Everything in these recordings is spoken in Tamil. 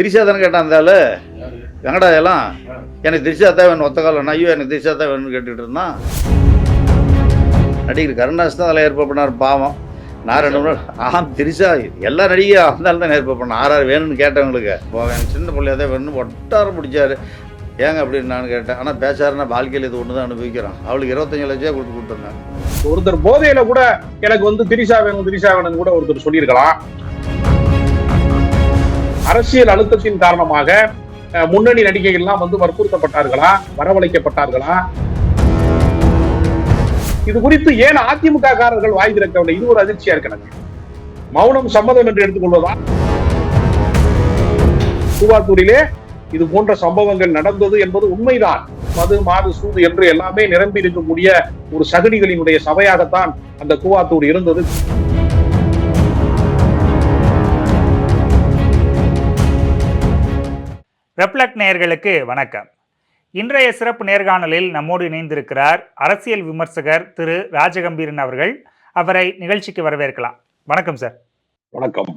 திரிசா தானே கேட்டான் அந்த ஆளு? எங்கடா எல்லாம் எனக்கு திரிசா தான் வேணும் ஒத்த காலம் ஐயோ எனக்கு திரிசா தான் வேணும்னு கேட்டுட்டு இருந்தான். நடிகர் கருணாஸ் தான் அதில் ஏற்பாடு பண்ணார் பாவம். நான் ரெண்டு மூணு ஆ திரிசா எல்லா நடிகையும் ஆள் தான் ஏற்பாடு பண்ணேன். ஆறாறு வேணும்னு கேட்டவங்களுக்கு எனக்கு சின்ன பிள்ளையா தான் வேணும்னு ஒட்டாரம் பிடிச்சாரு. ஏங்க அப்படின்னு நான் கேட்டேன். ஆனால் பேச்சாருன்னா வாழ்க்கையில் இது ஒன்று தான் அனுபவிக்கிறான் அவளுக்கு இருபத்தஞ்சு லட்சம் கொடுத்து கொடுத்துருந்தேன். ஒருத்தர் போதையில கூட எனக்கு வந்து திரிசா வேணும் திரிசா வேணும்னு கூட ஒருத்தர் சொல்லியிருக்கலாம். அரசியல் அழுத்தத்தின் காரணமாக முன்னணி முன்னணி நடிகைகள்லாம் வந்து வற்புறுத்தப்பட்டார்களா? வரவழைக்கப்பட்டார்களா? இது குறித்து ஏன் அதிமுக காரர்கள் வாய் திறக்கவில்லை? இது ஒரு அதிர்ச்சியா இருக்கு மௌனம் சம்மதம் என்று எடுத்துக்கொள்வதா கூவாத்தூரிலே இது போன்ற சம்பவங்கள் நடந்தது என்பது உண்மைதான். மது மாது சூது என்று எல்லாமே நிரம்பி இருக்கக்கூடிய ஒரு சகடிகளினுடைய சபையாகத்தான் அந்த கூவாத்தூர் இருந்தது. ரெப்லக்ட் நேயர்களுக்கு வணக்கம். இன்றைய சிறப்பு நேர்காணலில் நம்மோடு இணைந்திருக்கிறார் அரசியல் விமர்சகர் திரு ராஜகம்பீரன் அவர்கள். அவரை நிகழ்ச்சிக்கு வரவேற்கலாம். வணக்கம் சார். வணக்கம்.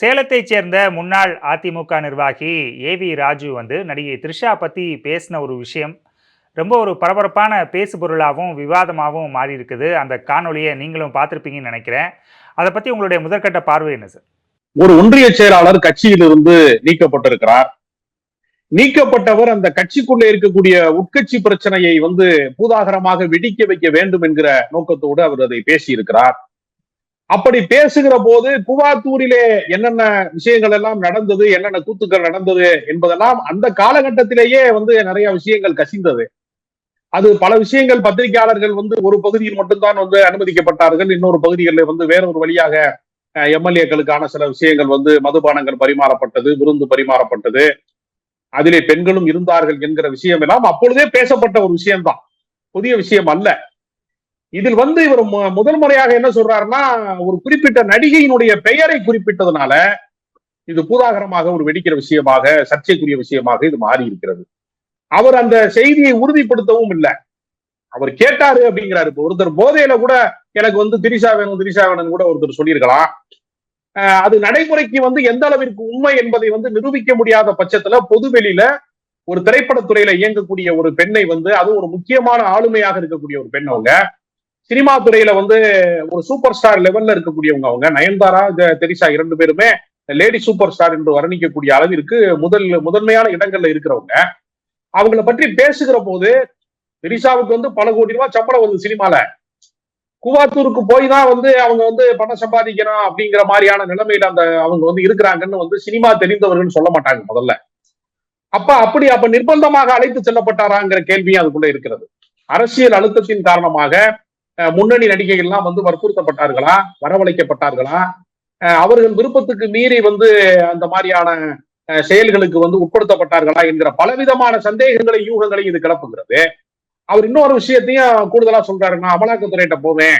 சேலத்தைச் சேர்ந்த முன்னாள் அதிமுக நிர்வாகி ஏவி ராஜு வந்து நடிகை த்ரிஷா பற்றி பேசின ஒரு விஷயம். ரொம்ப ஒரு பரபரப்பான பேசுபொருளாகவும் விவாதமாகவும் மாறி இருக்குது அந்த காணொளியை நீங்களும் பார்த்துருப்பீங்கன்னு நினைக்கிறேன். அதை பற்றி உங்களுடைய முதற்கட்ட பார்வை என்ன சார்? ஒரு ஒன்றிய செயலாளர் கட்சியிலிருந்து நீக்கப்பட்டிருக்கிறார். நீக்கப்பட்டவர் அந்த கட்சிக்குள்ளே இருக்கக்கூடிய உட்கட்சி பிரச்சனையை வந்து பூதாகரமாக வெடிக்க வைக்க வேண்டும் என்கிற நோக்கத்தோடு அவர் அதை பேசியிருக்கிறார். அப்படி பேசுகிற போது குவாத்தூரிலே என்னென்ன விஷயங்கள் எல்லாம் நடந்தது என்னென்ன கூத்துக்கள் நடந்தது என்பதெல்லாம் அந்த காலகட்டத்திலேயே வந்து நிறைய விஷயங்கள் கசிந்தது. அது பல விஷயங்கள் பத்திரிகையாளர்கள் வந்து ஒரு பகுதியில் மட்டும்தான் வந்து அனுமதிக்கப்பட்டார்கள் இன்னொரு பகுதிகளில் வந்து வேறொரு வழியாக எம்எல்ஏக்களுக்கான சில விஷயங்கள் வந்து மதுபானங்கள் பரிமாறப்பட்டது விருந்து பரிமாறப்பட்டது. அதிலே பெண்களும் இருந்தார்கள் என்கிற விஷயம் எல்லாம் அப்பொழுதே பேசப்பட்ட ஒரு விஷயம்தான். புதிய விஷயம் அல்ல. இதில் வந்து இவர் மு- முதல் முறையாக என்ன சொல்றாருன்னா ஒரு குறிப்பிட்ட நடிகையினுடைய பெயரை குறிப்பிட்டதுனால இது பூதாகரமாக ஒரு வெடிக்கிற விஷயமாக சர்ச்சைக்குரிய விஷயமாக இது மாறி இருக்கிறது அவர் அந்த செய்தியை உறுதிப்படுத்தவும் இல்லை. அவர் கேட்டாரு அப்படிங்கிறாரு. இப்ப ஒருத்தர் போதையில கூட எனக்கு வந்து திரிசா வேணும் திரிசா வேணும்னு கூட ஒருத்தர் சொல்லியிருக்கலாம். அது நடைமுறைக்கு வந்து எந்த அளவிற்கு உண்மை என்பதை வந்து நிரூபிக்க முடியாத பட்சத்துல பொதுவெளியில ஒரு திரைப்படத்துறையில இயங்கக்கூடிய ஒரு பெண்ணை வந்து அது ஒரு முக்கியமான ஆளுமையாக இருக்கக்கூடிய ஒரு பெண் அவங்க. சினிமா துறையில வந்து ஒரு சூப்பர் ஸ்டார் லெவல்ல இருக்கக்கூடியவங்க அவங்க. நயன்தாரா தெரிசா இரண்டு பேருமே லேடி சூப்பர் ஸ்டார் என்று வர்ணிக்கக்கூடிய அளவிற்கு முதல் முதன்மையான இடங்கள்ல இருக்கிறவங்க. அவங்கள பற்றி பேசுகிற போது தெரிசாவுக்கு வந்து பல கோடி ரூபாய் சம்பளம் வருது சினிமால. கூவாத்தூருக்கு போய் தான் வந்து அவங்க வந்து பணம் சம்பாதிக்கணும் அப்படிங்கிற மாதிரியான நிலைமையில அந்த அவங்க வந்து இருக்கிறாங்கன்னு வந்து சினிமா தெரிந்தவர்கள் சொல்ல மாட்டாங்க முதல்ல. அப்ப அப்படி அப்ப நிர்பந்தமாக அழைத்து செல்லப்பட்டாராங்கிற கேள்வியும் அதுக்குள்ள இருக்கிறது. அரசியல் அழுத்தத்தின் காரணமாக அஹ், முன்னணி நடிகைகள்லாம் வந்து வற்புறுத்தப்பட்டார்களா? வரவழைக்கப்பட்டார்களா? அஹ், அவர்கள் விருப்பத்துக்கு மீறி வந்து அந்த மாதிரியான செயல்களுக்கு வந்து உட்படுத்தப்பட்டார்களா என்கிற பலவிதமான சந்தேகங்களை யூகங்களையும் இது கிளப்புகிறது. அவர் இன்னொரு விஷயத்தையும் கூடுதலா சொல்றாரு. நான் அமலாக்கத்துறையிட்ட போவேன்.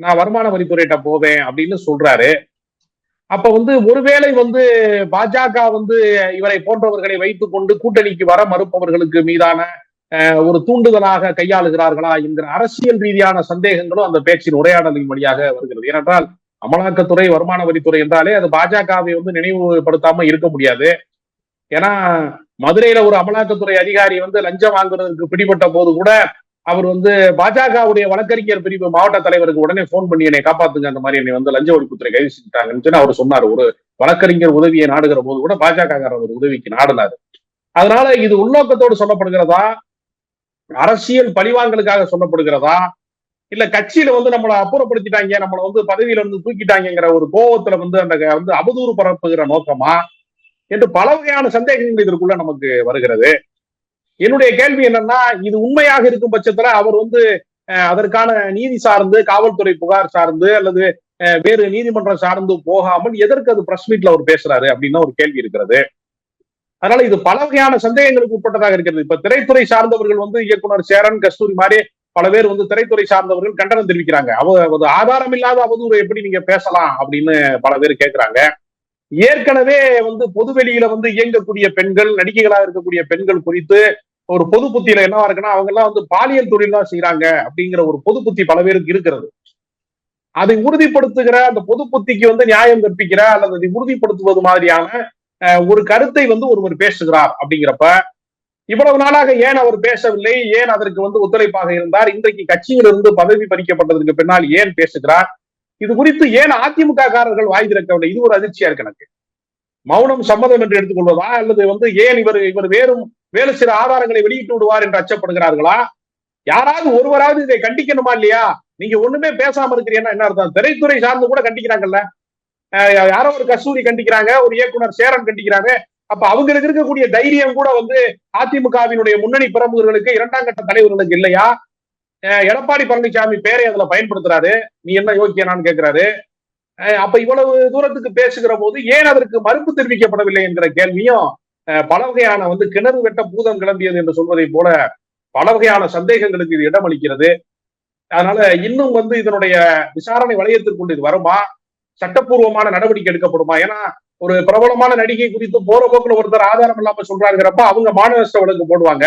நான் வருமான வரித்துறையிட்ட போவேன் அப்படின்னு சொல்றாரு. அப்ப வந்து ஒருவேளை வந்து பாஜக வந்து இவரை போன்றவர்களை வைத்துக் கொண்டு கூட்டணிக்கு வர மறுப்பவர்களுக்கு மீதான அஹ், ஒரு தூண்டுதலாக கையாளுகிறார்களா என்கிற அரசியல் ரீதியான சந்தேகங்களும் அந்த பேச்சின் உரையாடலின் வழியாக வருகிறது. ஏனென்றால் அமலாக்கத்துறை வருமான வரித்துறை என்றாலே அது பாஜகவை வந்து நினைவுபடுத்தாம இருக்க முடியாது. ஏன்னா மதுரையில ஒரு அமலாக்கத்துறை அதிகாரி வந்து லஞ்சம் வாங்குறதுக்கு பிடிபட்ட போது கூட அவர் வந்து பாஜகவுடைய வழக்கறிஞர் பிரிவு மாவட்ட தலைவருக்கு உடனே போன் பண்ணி என்னை காப்பாத்துங்க அந்த மாதிரி என்னை வந்து லஞ்ச ஒழிப்புத்துறை கைது செஞ்சுட்டாங்கன்னு சொல்லி அவர் சொன்னார். ஒரு வழக்கறிஞர் உதவியை நாடுகிற போது கூட பாஜகங்கிற ஒரு உதவிக்கு நாடினாரு. அதனால இது உள்நோக்கத்தோடு சொல்லப்படுகிறதா? அரசியல் பழிவாங்கலுக்காக சொல்லப்படுகிறதா? இல்ல கட்சியில வந்து நம்மளை அப்புறப்படுத்திட்டாங்க நம்மளை வந்து பதவியில இருந்து தூக்கிட்டாங்கங்கிற ஒரு கோபத்துல வந்து அந்த வந்து அவதூறு பரப்புகிற நோக்கமா? என்று பல வகையான சந்தேகங்கள் இதற்குள்ள நமக்கு வருகிறது. என்னுடைய கேள்வி என்னன்னா இது உண்மையாக இருக்கும் பட்சத்துல அவர் வந்து அதற்கான நீதி சார்ந்து காவல்துறை புகார் சார்ந்து அல்லது அஹ், வேறு நீதிமன்றம் சார்ந்து போகாமல் எதற்கு அது பிரஸ் மீட்ல அவர் பேசுறாரு அப்படின்னு ஒரு கேள்வி இருக்கிறது. அதனால இது பல வகையான சந்தேகங்களுக்கு உட்பட்டதாக இருக்கிறது. இப்ப திரைத்துறை சார்ந்தவர்கள் வந்து இயக்குனர் சேரன் கஸ்தூரி மாதிரி பல பேர் வந்து திரைத்துறை சார்ந்தவர்கள் கண்டனம் தெரிவிக்கிறாங்க. அவ ஆதாரம் இல்லாத அவதூறு எப்படி நீங்க பேசலாம் அப்படின்னு பல பேர் கேட்கிறாங்க ஏற்கனவே வந்து பொதுவெளியில வந்து இயங்கக்கூடிய பெண்கள் நடிகைகளாக இருக்கக்கூடிய பெண்கள் குறித்து ஒரு பொது புத்தியில என்னவா இருக்குன்னா அவங்க எல்லாம் வந்து பாலியல் தொழில் தான் செய்யறாங்க அப்படிங்கிற ஒரு பொது புத்தி பல பேருக்கு இருக்கிறது. அதை உறுதிப்படுத்துகிற அந்த பொது புத்திக்கு வந்து நியாயம் கற்பிக்கிற அல்லது அதை உறுதிப்படுத்துவது மாதிரியான ஒரு கருத்தை வந்து ஒருவர் பேசுகிறார் அப்படிங்கிறப்ப இவ்வளவு நாளாக ஏன் அவர் பேசவில்லை? ஏன் அதற்கு வந்து ஒத்துழைப்பாக இருந்தார்? இன்றைக்கு கட்சியிலிருந்து பதவி பறிக்கப்பட்டதற்கு பின்னால் ஏன் பேசுகிறார்? இது குறித்து ஏன் அதிமுக காரர்கள் வாய் திறக்கவில்லை? இது ஒரு அதிர்ச்சியா இருக்கு எனக்கு. மௌனம் சம்மதம் என்று எடுத்துக்கொள்வதா? அல்லது வந்து ஏன் இவர் இவர் வேறும் வேறு சில ஆதாரங்களை வெளியிட்டு விடுவார் என்று அச்சப்படுகிறார்களா? யாராவது ஒருவராவது இதை கண்டிக்கணுமா இல்லையா? நீங்க ஒண்ணுமே பேசாம இருக்கிறீங்கன்னா என்ன அர்த்தம்? திரைத்துறை சார்ந்து கூட கண்டிக்கிறாங்கல்ல. யாரோ ஒரு கஸ்தூரி கண்டிக்கிறாங்க ஒரு இயக்குனர் சேரன் கண்டிக்கிறாங்க அப்ப அவங்களுக்கு இருக்கக்கூடிய தைரியம் கூட வந்து அதிமுகவினுடைய முன்னணி பிரமுகர்களுக்கு இரண்டாம் கட்ட தலைவர்களுக்கு இல்லையா? எடப்பாடி பழனிசாமி பேரை அதுல பயன்படுத்துறாரு. நீ என்ன யோக்கியனான்னு கேக்குறாரு. அப்ப இவ்வளவு தூரத்துக்கு பேசுகிற போது ஏன் அதற்கு மறுப்பு தெரிவிக்கப்படவில்லை என்கிற கேள்வியும் பல வகையான வந்து கிணறு வெட்ட பூதம் கிளம்பியது என்று சொல்வதை போல பல வகையான சந்தேகங்களுக்கு இது இடமளிக்கிறது. அதனால இன்னும் வந்து இதனுடைய விசாரணை வளையத்திற்குள் இது வருமா? சட்டப்பூர்வமான நடவடிக்கை எடுக்கப்படுமா? ஏன்னா ஒரு பிரபலமான நடிகை குறித்து போற போக்குல ஒருத்தர் ஆதாரம் இல்லாம சொல்றாங்கிறப்ப அவங்க மாநில வழக்கு போடுவாங்க.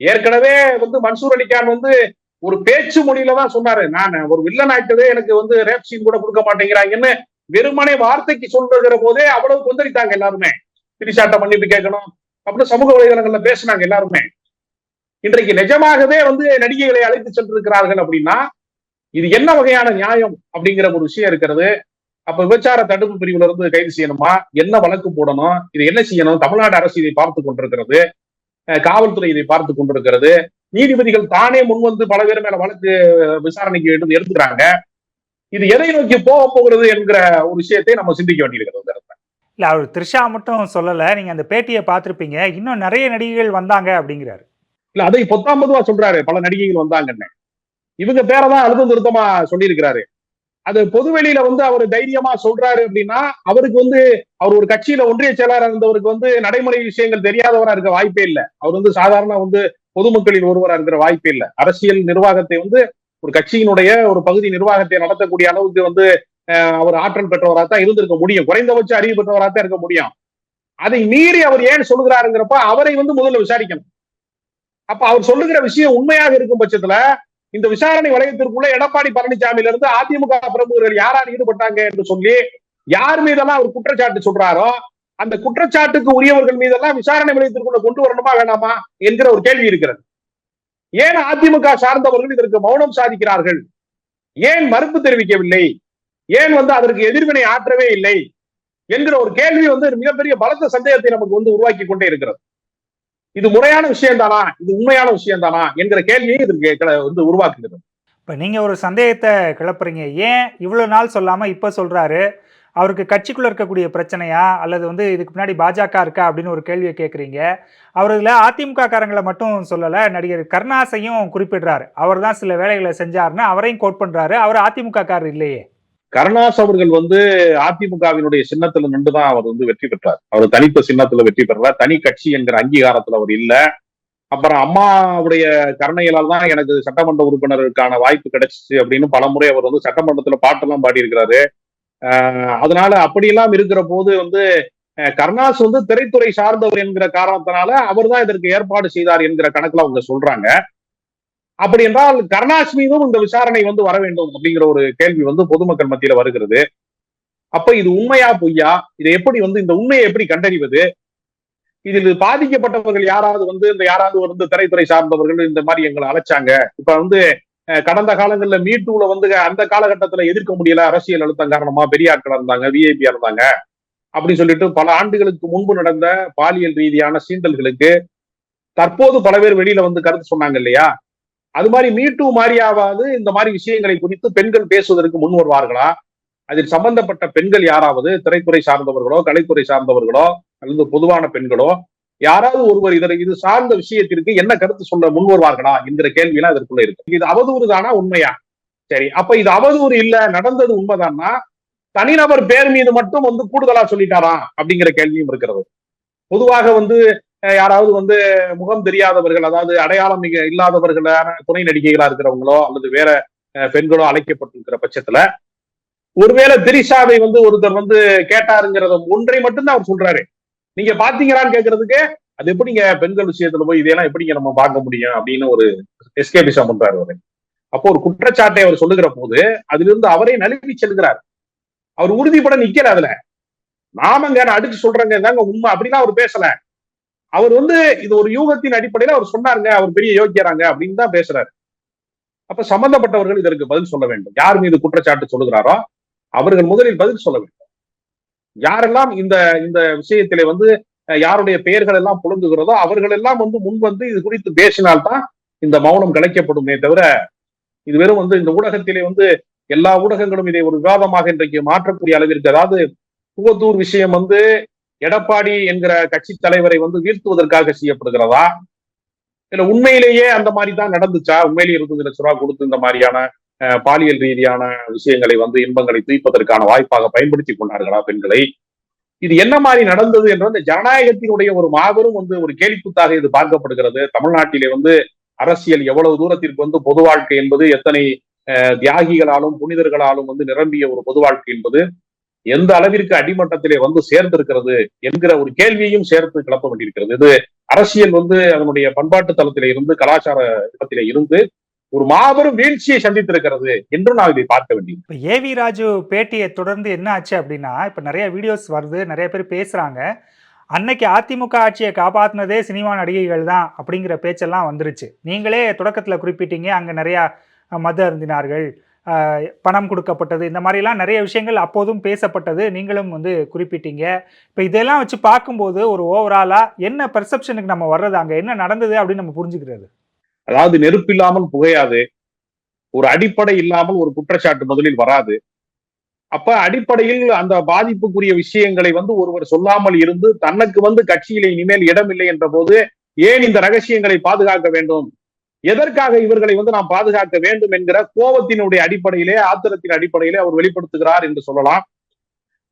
ஏற்கனவே வந்து மன்சூர் அலிகான் வந்து ஒரு பேச்சு மொழியில தான் சொன்னாரு. நான் ஒரு வில்லன் ஆயிட்டதே எனக்கு வந்து ரேப் சீன் கூட கொடுக்க மாட்டேங்கிறாங்கன்னு வெறுமனே வார்த்தைக்கு சொல்றதுற போதே அவ்வளவு கொந்தளித்தாங்க எல்லாருமே. திரிசாட்ட மன்னிப்பு கேட்கணும். அப்படின்னு சமூக வலைதளங்கள்ல பேசினாங்க எல்லாருமே. இன்றைக்கு நிஜமாகவே வந்து நடிகைகளை அழைத்து சென்றிருக்கிறார்கள் அப்படின்னா இது என்ன வகையான நியாயம் அப்படிங்கிற ஒரு விஷயம் இருக்கிறது. அப்ப விபச்சார தடுப்பு பிரிவுல இருந்து கைது செய்யணுமா? என்ன வழக்கு போடணும்? இது என்ன செய்யணும்? தமிழ்நாடு அரசு இதை பார்த்து கொண்டிருக்கிறது. அஹ் காவல்துறை இதை பார்த்து கொண்டிருக்கிறது. நீதிபதிகள் தானே முன்வந்து பல பேர் மேல வழக்கு விசாரணைக்கு எடுத்து எடுத்துக்கிறாங்க. இது எதை நோக்கி போக போகிறது என்கிற ஒரு விஷயத்தை நம்ம சிந்திக்க வேண்டியிருக்கிறது. இல்லை அவர் த்ரிஷா மட்டும் சொல்லலை. நீங்கள் அந்த பேட்டியை பார்த்துருப்பீங்க. இன்னும் நிறைய நடிகைகள் வந்தாங்க அப்படிங்கிறாரு. இல்ல அதை பொத்தாம் பொதுவா சொல்றாரு. பல நடிகைகள் வந்தாங்கன்னு. இவங்க பேரதான் அழுத்தம் திருத்தமா சொல்லியிருக்கிறாரு. அது பொதுவெளியில வந்து அவர் தைரியமா சொல்றாரு அப்படின்னா அவருக்கு வந்து அவர் ஒரு கட்சியில ஒன்றிய செயலாளர் இருந்தவருக்கு வந்து நடைமுறை விஷயங்கள் தெரியாதவரா இருக்க வாய்ப்பே இல்லை. அவர் வந்து சாதாரண வந்து பொதுமக்களில் ஒருவரா இருக்கிற வாய்ப்பு இல்லை. அரசியல் நிர்வாகத்தை வந்து ஒரு கட்சியினுடைய ஒரு பகுதி நிர்வாகத்தை நடத்தக்கூடிய அளவுக்கு வந்து அவர் ஆற்றல் பெற்றவராக தான் இருந்திருக்க முடியும். குறைந்தபட்ச அறிவு பெற்றவராக தான் இருக்க முடியும். அதை மீறி அவர் ஏன் சொல்லுகிறாருங்கிறப்ப அவரை வந்து முதல்ல விசாரிக்கணும். அப்ப அவர் சொல்லுகிற விஷயம் உண்மையாக இருக்கும் பட்சத்துல இந்த விசாரணை வளையத்திற்குள்ள எடப்பாடி பழனிசாமியில இருந்து அதிமுக பிரமுகர்கள் யாரார் ஈடுபட்டாங்க என்று சொல்லி யார் மீதெல்லாம் அவர் குற்றச்சாட்டு சொல்றாரோ அந்த குற்றச்சாட்டுக்கு உரியவர்கள் மீதெல்லாம் விசாரணை நிலையத்திற்குள்ள கொண்டு வரணுமா வேணாமா என்கிற ஒரு கேள்வி இருக்கிறது. ஏன் அதிமுக சார்ந்தவர்கள் இதற்கு மௌனம் சாதிக்கிறார்கள்? ஏன் மறுப்பு தெரிவிக்கவில்லை? ஏன் வந்து அதற்கு எதிர்வினை ஆற்றவே இல்லை? என்கிற ஒரு கேள்வி வந்து மிகப்பெரிய பலத்த சந்தேகத்தை நமக்கு வந்து உருவாக்கி கொண்டே இருக்கிறது. இது முறையான விஷயம் தானா? இது உண்மையான விஷயம் தானா? என்கிற கேள்வியை இதற்கு வந்து உருவாக்குகிறது. இப்ப நீங்க ஒரு சந்தேகத்தை கிளப்புறீங்க. ஏன் இவ்வளவு நாள் சொல்லாம இப்ப சொல்றாரு? அவருக்கு கட்சிக்குள்ளே இருக்கக்கூடிய பிரச்சனையா? அல்லது வந்து இதுக்கு பின்னாடி பாஜக இருக்கா? அப்படின்னு ஒரு கேள்வியை கேட்குறீங்க அவர் இதில் அதிமுக காரங்களை மட்டும் சொல்லலை நடிகர் கருணாசையும் குறிப்பிடுறாரு. அவர் தான் சில வேலைகளை செஞ்சாருன்னு அவரையும் கோட் பண்ணுறாரு அவர் அதிமுக காரர் இல்லையே. கருணாஸ் அவர்கள் வந்து அதிமுகவினுடைய சின்னத்துல நின்றுதான் அவர் வந்து வெற்றி பெற்றார். அவர் தனித்த சின்னத்துல வெற்றி பெறல. தனி கட்சி என்கிற அங்கீகாரத்துல அவர் இல்ல. அப்புறம் அம்மாவுடைய கருணைகளால் தான் எனக்கு சட்டமன்ற உறுப்பினருக்கான வாய்ப்பு கிடைச்சிச்சு அப்படின்னு பலமுறை அவர் வந்து சட்டமன்றத்துல பாட்டெல்லாம் பாடியிருக்கிறாரு. அதனால அப்படியெல்லாம் இருக்கிற போது வந்து அஹ் கருணாஸ் வந்து திரைத்துறை சார்ந்தவர் என்கிற காரணத்தினால அவர் தான் இதற்கு ஏற்பாடு செய்தார் என்கிற கணக்குல அவங்க சொல்றாங்க. அப்படி என்றால் கருணாஸ் மீதும் இந்த விசாரணை வந்து வர வேண்டும் அப்படிங்கிற ஒரு கேள்வி வந்து பொதுமக்கள் மத்தியில வருகிறது. அப்ப இது உண்மையா பொய்யா? இதை எப்படி வந்து இந்த உண்மையை எப்படி கண்டறிவது? இதில் பாதிக்கப்பட்டவர்கள் யாராவது வந்து இந்த யாராவது வந்து திரைத்துறை சார்ந்தவர்கள் இந்த மாதிரி எங்களை அழைச்சாங்க. இப்ப வந்து கடந்த காலங்கள்ல மீட்டூல வந்து அந்த காலகட்டத்துல எதிர்க்க முடியல. அரசியல் அழுத்தம் காரணமா பெரிய ஆட்கள் இருந்தாங்க விஐபியா இருந்தாங்க. அப்படின்னு சொல்லிட்டு பல ஆண்டுகளுக்கு முன்பு நடந்த பாலியல் ரீதியான சீண்டல்களுக்கு தற்போது பல பேர் வெளியில வந்து கருத்து சொன்னாங்க இல்லையா? அது மாதிரி மீட்டு மாதிரியாவது இந்த மாதிரி விஷயங்களை குறித்து பெண்கள் பேசுவதற்கு முன் வருவார்களா? அதில் சம்பந்தப்பட்ட பெண்கள் யாராவது திரைத்துறை சார்ந்தவர்களோ கலைத்துறை சார்ந்தவர்களோ அல்லது பொதுவான பெண்களோ யாராவது ஒருவர் இதனை இது சார்ந்த விஷயத்திற்கு என்ன கருத்து சொல்ல முன் வருவார்களா என்கிற கேள்வியெல்லாம் இதற்குள்ள இருக்கு. இது அவதூறு தானா? உண்மையா? சரி அப்ப இது அவதூறு இல்ல நடந்தது உண்மைதான்னா தனிநபர் பேர் மீது மட்டும் வந்து கூடுதலா சொல்லிட்டாரா? அப்படிங்கிற கேள்வியும் இருக்கிறது. பொதுவாக வந்து யாராவது வந்து முகம் தெரியாதவர்கள் அதாவது அடையாளம் மிக இல்லாதவர்களான துணை நடிகைகளா இருக்கிறவங்களோ அல்லது வேற பெண்களோ அழைக்கப்பட்டிருக்கிற பட்சத்துல ஒருவேளை திரிஷாவை வந்து ஒருத்தர் வந்து கேட்டாருங்கிறத ஒன்றை மட்டும்தான் அவர் சொல்றாரு. நீங்க பாத்தீங்களான்னு கேக்குறதுக்கு அது எப்படிங்க பெண்கள் விஷயத்துல போய் இதெல்லாம் எப்படிங்க நம்ம பார்க்க முடியும் அப்படின்னு ஒரு எஸ்கேபிசம் பண்றாரு அவரு. அப்போ ஒரு குற்றச்சாட்டை அவர் சொல்லுகிற போது அதிலிருந்து அவரே நழுவி செல்கிறார். அவர் உறுதிப்பட நிக்கல அதுல. நாமங்க நான் அடிச்சு சொல்றேங்க தாங்க உண்மை அப்படிலாம் அவர் பேசல. அவர் வந்து இது ஒரு யூகத்தின் அடிப்படையில அவர் சொன்னாருங்க அவர் பெரிய யோக்கியராங்க அப்படின்னு தான் பேசுறாரு. அப்ப சம்பந்தப்பட்டவர்கள் இதற்கு பதில் சொல்ல வேண்டும். யார் மீது குற்றச்சாட்டு சொல்லுகிறாரோ அவர்கள் முதலில் பதில் சொல்ல வேண்டும். யாரெல்லாம் இந்த இந்த விஷயத்திலே வந்து யாருடைய பெயர்கள் எல்லாம் புழுங்குகிறதோ அவர்கள் எல்லாம் வந்து முன் வந்து இது குறித்து பேசினால்தான் இந்த மௌனம் கலைக்கப்படுமே தவிர இது வெறும் வந்து இந்த ஊடகத்திலே வந்து எல்லா ஊடகங்களும் இதை ஒரு விவாதமாக இன்றைக்கு மாற்றக்கூடிய அளவிற்கு அதாவது புவத்தூர் விஷயம் வந்து எடப்பாடி என்கிற கட்சி தலைவரை வந்து வீழ்த்துவதற்காக செய்யப்படுகிறதா? இல்ல உண்மையிலேயே அந்த மாதிரி தான் நடந்துச்சா? உண்மையிலேயே இருபத்தஞ்சு லட்ச ரூபா கொடுத்து இந்த மாதிரியான பாலியல் ரீதியான விஷயங்களை வந்து இன்பங்களை தீர்ப்பதற்கான வாய்ப்பாக பயன்படுத்தி கொண்டார்களா பெண்களை? இது என்ன மாதிரி நடந்தது என்ற இந்த ஜனநாயகத்தினுடைய ஒரு மாபெரும் வந்து ஒரு கேலிக்குத்தாக இது பார்க்கப்படுகிறது. தமிழ்நாட்டிலே வந்து அரசியல் எவ்வளவு தூரத்திற்கு வந்து பொது வாழ்க்கை என்பது எத்தனை அஹ், தியாகிகளாலும் புனிதர்களாலும் வந்து நிரம்பிய ஒரு பொது வாழ்க்கை என்பது எந்த அளவிற்கு அடிமட்டத்திலே வந்து சேர்ந்திருக்கிறது என்கிற ஒரு கேள்வியையும் சேர்த்து கிளப்ப வேண்டியிருக்கிறது. இது அரசியல் வந்து அதனுடைய பண்பாட்டு தளத்திலே இருந்து கலாச்சார இடத்திலே இருந்து ஒரு மாபெரும் வீழ்ச்சியை சந்தித்திருக்கிறது என்றும் நான் இதை பார்க்க வேண்டியது. இப்போ ஏவி ராஜு பேட்டியை தொடர்ந்து என்ன ஆச்சு அப்படின்னா இப்போ நிறைய வீடியோஸ் வருது நிறைய பேர் பேசுகிறாங்க அன்னைக்கு அதிமுக ஆட்சியை காப்பாற்றினதே சினிமா நடிகைகள் தான் அப்படிங்கிற பேச்செல்லாம் வந்துருச்சு. நீங்களே தொடக்கத்தில் குறிப்பிட்டீங்க அங்கே நிறையா மத மது அருந்தினார்கள் பணம் கொடுக்கப்பட்டது இந்த மாதிரிலாம் நிறைய விஷயங்கள் அப்போதும் பேசப்பட்டது நீங்களும் வந்து குறிப்பிட்டீங்க. இப்போ இதெல்லாம் வச்சு பார்க்கும்போது ஒரு ஓவராலாக என்ன பெர்செப்ஷனுக்கு நம்ம வர்றது அங்கே என்ன நடந்தது அப்படின்னு நம்ம புரிஞ்சுக்கிறது? அதாவது நெருப்பில்லாமல் புகையாது. ஒரு அடிப்படை இல்லாமல் ஒரு குற்றச்சாட்டு முதலில் வராது. அப்ப அடிப்படையில் அந்த பாதிப்புக்குரிய விஷயங்களை வந்து ஒருவர் சொல்லாமல் இருந்து தனக்கு வந்து கட்சியில இனிமேல் இடமில்லை என்ற போது ஏன் இந்த ரகசியங்களை பாதுகாக்க வேண்டும்? எதற்காக இவர்களை வந்து நாம் பாதுகாக்க வேண்டும் என்கிற கோபத்தினுடைய அடிப்படையிலே ஆத்திரத்தின் அடிப்படையிலே அவர் வெளிப்படுத்துகிறார் என்று சொல்லலாம்.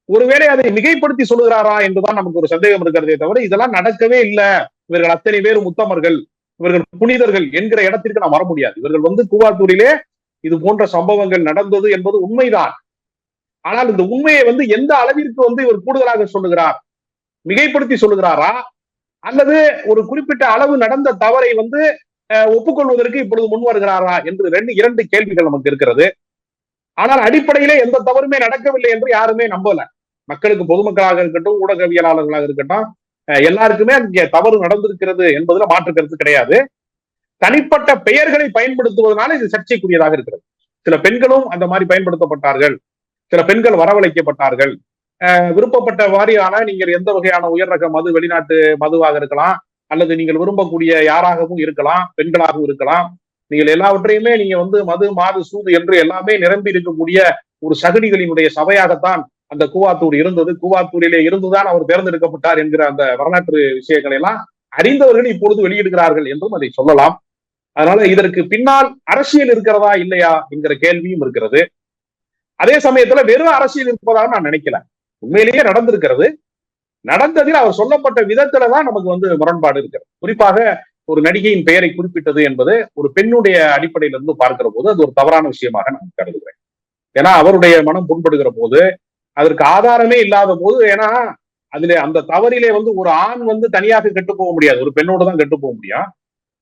ஒருவேளை அதை மிகைப்படுத்தி சொல்லுகிறாரா என்றுதான் நமக்கு ஒரு சந்தேகம் இருக்கிறதே தவிர இதெல்லாம் நடக்கவே இல்லை. இவர்கள் அத்தனை பேர் முத்தமர்கள் இவர்கள் புனிதர்கள் என்கிற இடத்திற்கு நாம் வர முடியாது. இவர்கள் வந்து கூவாத்தூரிலே இது போன்ற சம்பவங்கள் நடந்தது என்பது உண்மைதான். ஆனால் இந்த உண்மையை வந்து எந்த அளவிற்கு வந்து இவர் கூடுதலாக சொல்லுகிறார் மிகைப்படுத்தி சொல்லுகிறாரா? அல்லது ஒரு குறிப்பிட்ட அளவு நடந்த தவறை வந்து அஹ், ஒப்புக்கொள்வதற்கு இப்பொழுது முன் வருகிறாரா என்று ரெண்டு இரண்டு கேள்விகள் நமக்கு இருக்கிறது. ஆனால் அடிப்படையிலே எந்த தவறுமே நடக்கவில்லை என்று யாருமே நம்பல. மக்களுக்கு பொதுமக்களாக இருக்கட்டும் ஊடகவியலாளர்களாக இருக்கட்டும் எல்லாருக்குமே அங்கே தவறு நடந்திருக்கிறது என்பதுல மாற்று கருத்து கிடையாது. தனிப்பட்ட பெயர்களை பயன்படுத்துவதனால இது சர்ச்சைக்குரியதாக இருக்கிறது. சில பெண்களும் அந்த மாதிரி பயன்படுத்தப்பட்டார்கள். சில பெண்கள் வரவழைக்கப்பட்டார்கள். விருப்பப்பட்ட வாரியான நீங்கள் எந்த வகையான உயர் ரக மது வெளிநாட்டு மதுவாக இருக்கலாம் அல்லது நீங்கள் விரும்பக்கூடிய யாராகவும் இருக்கலாம் பெண்களாகவும் இருக்கலாம். நீங்கள் எல்லாவற்றையுமே நீங்க வந்து மது மாது சூது என்று எல்லாமே நிரம்பி இருக்கக்கூடிய ஒரு சகடிகளினுடைய சபையாகத்தான் அந்த கூவாத்தூர் இருந்தது. கூவாத்தூரிலே இருந்துதான் அவர் தேர்ந்தெடுக்கப்பட்டார் என்கிற அந்த வரலாற்று விஷயங்களை எல்லாம் அறிந்தவர்கள் இப்பொழுது வெளியிடுகிறார்கள் என்றும் அதை சொல்லலாம். அதனால இதற்கு பின்னால் அரசியல் இருக்கிறதா இல்லையா என்கிற கேள்வியும் இருக்கிறது. அதே சமயத்துல வெறும் அரசியல் இருப்பதாக நான் நினைக்கல. உண்மையிலேயே நடந்திருக்கிறது. நடந்ததில் அவர் சொல்லப்பட்ட விதத்துல தான் நமக்கு வந்து முரண்பாடு இருக்கிறது. குறிப்பாக ஒரு நடிகையின் பெயரை குறிப்பிட்டது என்பது ஒரு பெண்ணுடைய அடிப்படையில இருந்து பார்க்கிற போது அது ஒரு தவறான விஷயமாக நான் கருதுகிறேன். ஏன்னா அவருடைய மனம் புண்படுகிற போது அதற்கு ஆதாரமே இல்லாத போது ஏன்னா அதுல அந்த தவறிலே வந்து ஒரு ஆண் வந்து தனியாக கெட்டு போக முடியாது. ஒரு பெண்ணோட தான் கெட்டு போக முடியும்.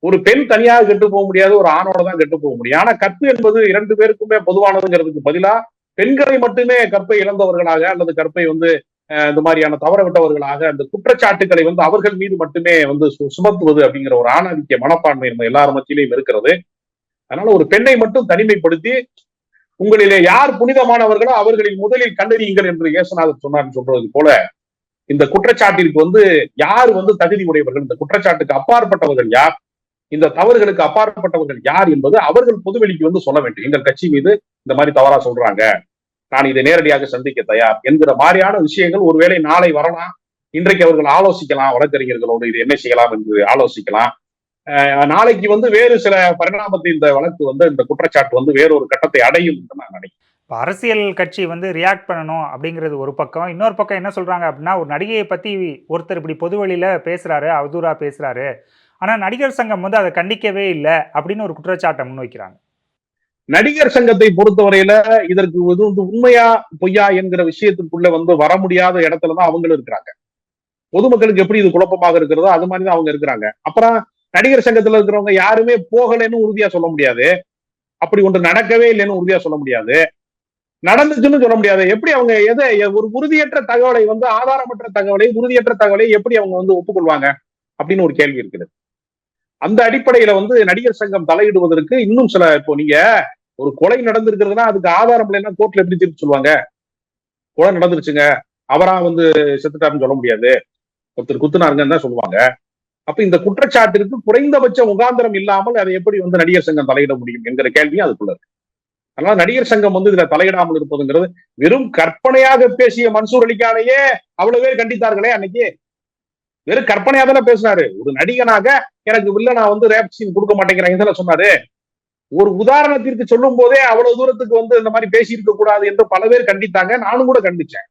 ஒரு பெண் தனியாக கெட்டு போக முடியாது ஒரு ஆணோட தான் கெட்டு போக முடியும். ஆனா கற்பு என்பது இரண்டு பேருக்குமே பொதுவானதுங்கிறதுக்கு பதிலா பெண்களை மட்டுமே கற்பை இழந்தவர்களாக அல்லது கற்பை வந்து அஹ், இந்த மாதிரியான தவற விட்டவர்களாக அந்த குற்றச்சாட்டுகளை வந்து அவர்கள் மீது மட்டுமே வந்து சு- சுமத்துவது அப்படிங்கிற ஒரு ஆணாதிக்க மனப்பான்மை நம்ம எல்லார் மத்தியிலையும் இருக்கிறது. அதனால ஒரு பெண்ணை மட்டும் தனிமைப்படுத்தி உங்களிலே யார் புனிதமானவர்களோ அவர்களில் முதலில் கண்டறியுங்கள் என்று இயேசுநாதர் சொன்னார் சொல்றது போல இந்த குற்றச்சாட்டிற்கு வந்து யார் வந்து தகுதி உடையவர்கள்? இந்த குற்றச்சாட்டுக்கு அப்பாற்பட்டவர்கள் யார்? இந்த தவறுகளுக்கு அப்பாற்பட்டவர்கள் யார் என்பது அவர்கள் பொதுவெளிக்கு வந்து சொல்ல வேண்டும். எங்கள் கட்சி மீது இந்த மாதிரி தவறா சொல்றாங்க. நான் இதை நேரடியாக சந்திக்க தயார் என்கிற மாதிரியான விஷயங்கள் ஒருவேளை நாளை வரலாம். இன்றைக்கு அவர்கள் ஆலோசிக்கலாம் வழக்கறிஞர்களோடு இது என்ன செய்யலாம் என்று ஆலோசிக்கலாம். நாளைக்கு வந்து வேறு சில பரிணாமத்தை இந்த வழக்கு வந்து இந்த குற்றச்சாட்டு வந்து வேறொரு கட்டத்தை அடையும் என்று நான் நினைக்கிறேன். இப்போ அரசியல் கட்சி வந்து ரியாக்ட் பண்ணணும் அப்படிங்கிறது ஒரு பக்கம். இன்னொரு பக்கம் என்ன சொல்கிறாங்க அப்படின்னா ஒரு நடிகையை பற்றி ஒருத்தர் இப்படி பொதுவெளியில் பேசுகிறாரு அவதூறாக பேசுகிறாரு ஆனால் நடிகர் சங்கம் வந்து அதை கண்டிக்கவே இல்லை அப்படின்னு ஒரு குற்றச்சாட்டை முன்வைக்கிறாங்க. நடிகர் சங்கத்தை பொறுத்தவரையில இதற்கு இது வந்து உண்மையா பொய்யா என்கிற விஷயத்துக்குள்ள வந்து வர முடியாத இடத்துலதான் அவங்களும் இருக்கிறாங்க. பொதுமக்களுக்கு எப்படி இது குழப்பமாக இருக்கிறதோ அது மாதிரிதான் அவங்க இருக்கிறாங்க. அப்புறம் நடிகர் சங்கத்துல இருக்கிறவங்க யாருமே போகலைன்னு உறுதியா சொல்ல முடியாது. அப்படி ஒன்று நடக்கவே இல்லைன்னு உறுதியா சொல்ல முடியாது. நடந்துச்சுன்னு சொல்ல முடியாது. எப்படி அவங்க எதை ஒரு உறுதியற்ற தகவலை வந்து ஆதாரமற்ற தகவலை உறுதியற்ற தகவலை எப்படி அவங்க வந்து ஒப்புக்கொள்வாங்க அப்படின்னு ஒரு கேள்வி இருக்குது அந்த அடிப்படையில வந்து நடிகர் சங்கம் தலையிடுவதற்கு இன்னும் சில இப்போ நீங்க ஒரு கொலை நடந்திருக்கிறதுனா அதுக்கு ஆதாரம் இல்லைன்னா கோர்ட்ல எப்படி தீர்ப்பு சொல்லுவாங்க? கொலை நடந்துருச்சுங்க. அவரா வந்து செத்துட்டாருன்னு சொல்ல முடியாது. ஒருத்தர் குத்துனாருங்கன்னு தான் சொல்லுவாங்க. அப்ப இந்த குற்றச்சாட்டிற்கு குறைந்தபட்ச முகாந்திரம் இல்லாமல் அதை எப்படி வந்து நடிகர் சங்கம் தலையிட முடியும் என்கிற கேள்வியும் அதுக்குள்ள இருக்கு. அதனால நடிகர் சங்கம் வந்து இதுல தலையிடாமல் இருப்பதுங்கிறது வெறும் கற்பனையாக பேசிய மன்சூர் அலிகானையே அவ்வளவு பேர் கண்டித்தார்களே அன்னைக்கு. வெறும் கற்பனையா தானே பேசினாரு. ஒரு நடிகனாக எனக்கு வில்லனா வந்து ரேப் சீன் கொடுக்க மாட்டேங்கிறாங்க சொன்னாரு. ஒரு உதாரணத்திற்கு சொல்லும் போதே அவ்வளவு தூரத்துக்கு வந்து இந்த மாதிரி பேசி இருக்க கூடாது என்று பல பேர் கண்டித்தாங்க. நானும் கூட கண்டிச்சேன்.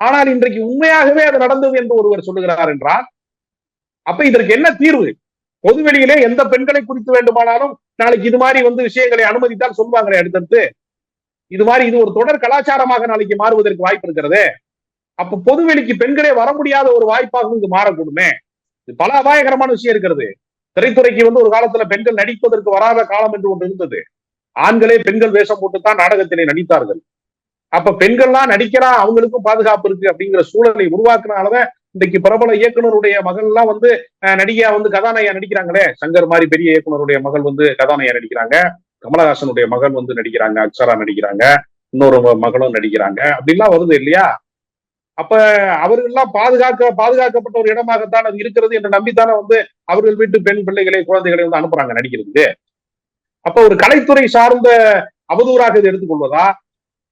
ஆனால் இன்றைக்கு உண்மையாகவே அது நடந்தது என்று ஒருவர் சொல்லுகிறார் என்றால் அப்ப இதற்கு என்ன தீர்வு? பொதுவெளியிலே எந்த பெண்களை குறித்து வேண்டுமானாலும் நாளைக்கு இது மாதிரி வந்து விஷயங்களை அனுமதித்தால் சொல்லுவாங்க அடுத்தடுத்து. இது மாதிரி இது ஒரு தொடர் கலாச்சாரமாக நாளைக்கு மாறுவதற்கு வாய்ப்பு இருக்கிறது. அப்ப பொதுவெளிக்கு பெண்களே வர முடியாத ஒரு வாய்ப்பாக இங்கு மாறக்கூடுமே. இது பல அபாயகரமான விஷயம் இருக்கிறது. திரைத்துறைக்கு வந்து ஒரு காலத்துல பெண்கள் நடிப்பதற்கு வராத காலம் என்று ஒன்று இருந்தது. ஆண்களே பெண்கள் வேஷம் போட்டுத்தான் நாடகத்திலே நடித்தார்கள். அப்ப பெண்கள்லாம் நடிக்கிறா அவங்களுக்கும் பாதுகாப்பு இருக்கு அப்படிங்கிற சூழலை உருவாக்குனாலதான் இன்னைக்கு பிரபல இயக்குனருடைய மகள் எல்லாம் வந்து நடிகையா வந்து கதாநாயகா நடிக்கிறாங்களே? சங்கர் மாதிரி பெரிய இயக்குனருடைய மகள் வந்து கதாநாயகா நடிக்கிறாங்க. கமலஹாசனுடைய மகள் வந்து நடிக்கிறாங்க. அக்ஷரா நடிக்கிறாங்க. இன்னொரு மகளும் நடிக்கிறாங்க. அப்படிலாம் வருது இல்லையா? அப்ப அவர்கள்லாம் பாதுகாக்க பாதுகாக்கப்பட்ட ஒரு இடமாகத்தான் அது இருக்கிறது என்று நம்பித்தானே வந்து அவர்கள் வீட்டு பெண் பிள்ளைகளை குழந்தைகளை வந்து அனுப்புறாங்க நடிக்கிறதுக்கு அப்ப ஒரு கலைத்துறை சார்ந்த அவதூறாக இது எடுத்துக்கொள்வதா?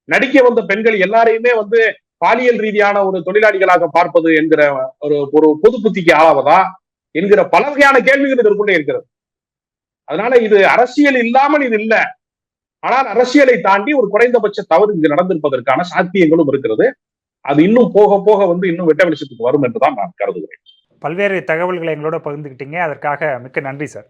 நடிக்க வந்த பெண்கள் எல்லாரையுமே வந்து பாலியல் ரீதியான ஒரு தொழிலாளிகளாக பார்ப்பது என்கிற ஒரு ஒரு பொது புத்திக்கு ஆளாவதா என்கிற பல வகையான கேள்விகள் இதற்குள்ளே இருக்கிறது. அதனால இது அரசியல் இல்லாமல் இது இல்ல. ஆனால் அரசியலை தாண்டி ஒரு குறைந்தபட்ச தவறு இங்கு நடந்திருப்பதற்கான சாத்தியங்களும் இருக்கிறது. அது இன்னும் போக போக வந்து இன்னும் வெட்ட வெளிச்சத்துக்கு வரும் என்றுதான் நான் கருதுகிறேன். பல்வேறு தகவல்களை எங்களோட பகிர்ந்துக்கிட்டீங்க அதற்காக மிக்க நன்றி சார்.